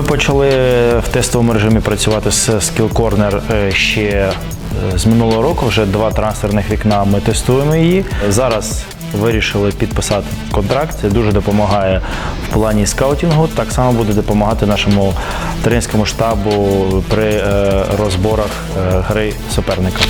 почали в тестовому режимі працювати з Skill Corner е, ще е, з минулого року. Вже два трансферних вікна ми тестуємо її. Зараз вирішили підписати контракт. Це дуже допомагає в плані скаутінгу. Так само буде допомагати нашому тренерському штабу при е, розборах гри суперника.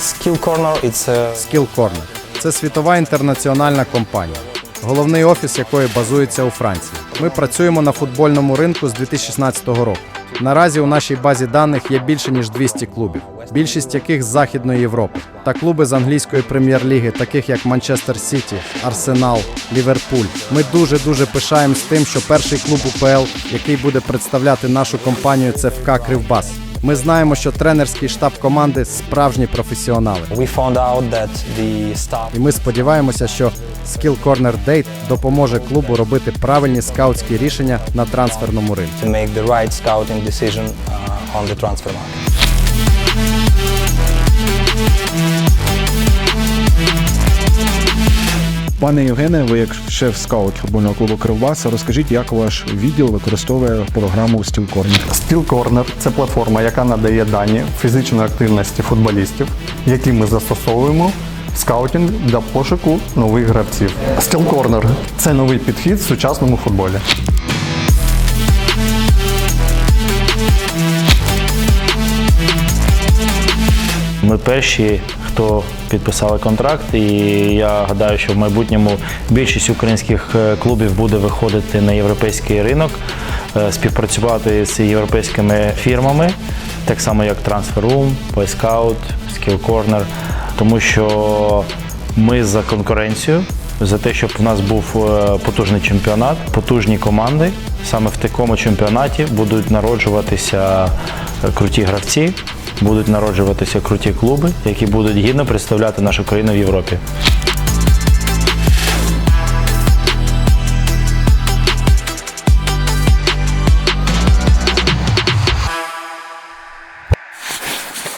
Skill Corner it's a Skill Corner – це світова інтернаціональна компанія, головний офіс якої базується у Франції. Ми працюємо на футбольному ринку з 2016 року. Наразі у нашій базі даних є більше ніж 200 клубів, більшість яких з Західної Європи, та клуби з англійської прем'єр-ліги, таких як Манчестер Сіті, Арсенал, Ліверпуль. Ми дуже дуже пишаємось тим, що перший клуб УПЛ, який буде представляти нашу компанію, це ФК Кривбас. Ми знаємо, що тренерський штаб команди справжні професіонали. І ми сподіваємося, що Skill Corner Date допоможе клубу робити правильні скаутські рішення на трансферному ринку. to make the right scouting decision uh, on the transfer market. Пане Євгене, ви як шеф-скаут футбольного клубу Кривбаса, розкажіть, як ваш відділ використовує програму Steel Corner? Steel Corner – це платформа, яка надає дані фізичної активності футболістів, які ми застосовуємо Скаутінг для пошуку нових гравців. Steel Corner – це новий підхід в сучасному футболі. Ми перші, хто підписали контракт, і я гадаю, що в майбутньому більшість українських е, клубів буде виходити на європейський ринок, е, співпрацювати з європейськими фірмами, так само як Transferroom, Scout, Skill Corner, тому що ми за конкуренцію. За те, щоб в нас був е, потужний чемпіонат, потужні команди. Саме в такому чемпіонаті будуть народжуватися е, круті гравці, будуть народжуватися круті клуби, які будуть гідно представляти нашу країну в Європі.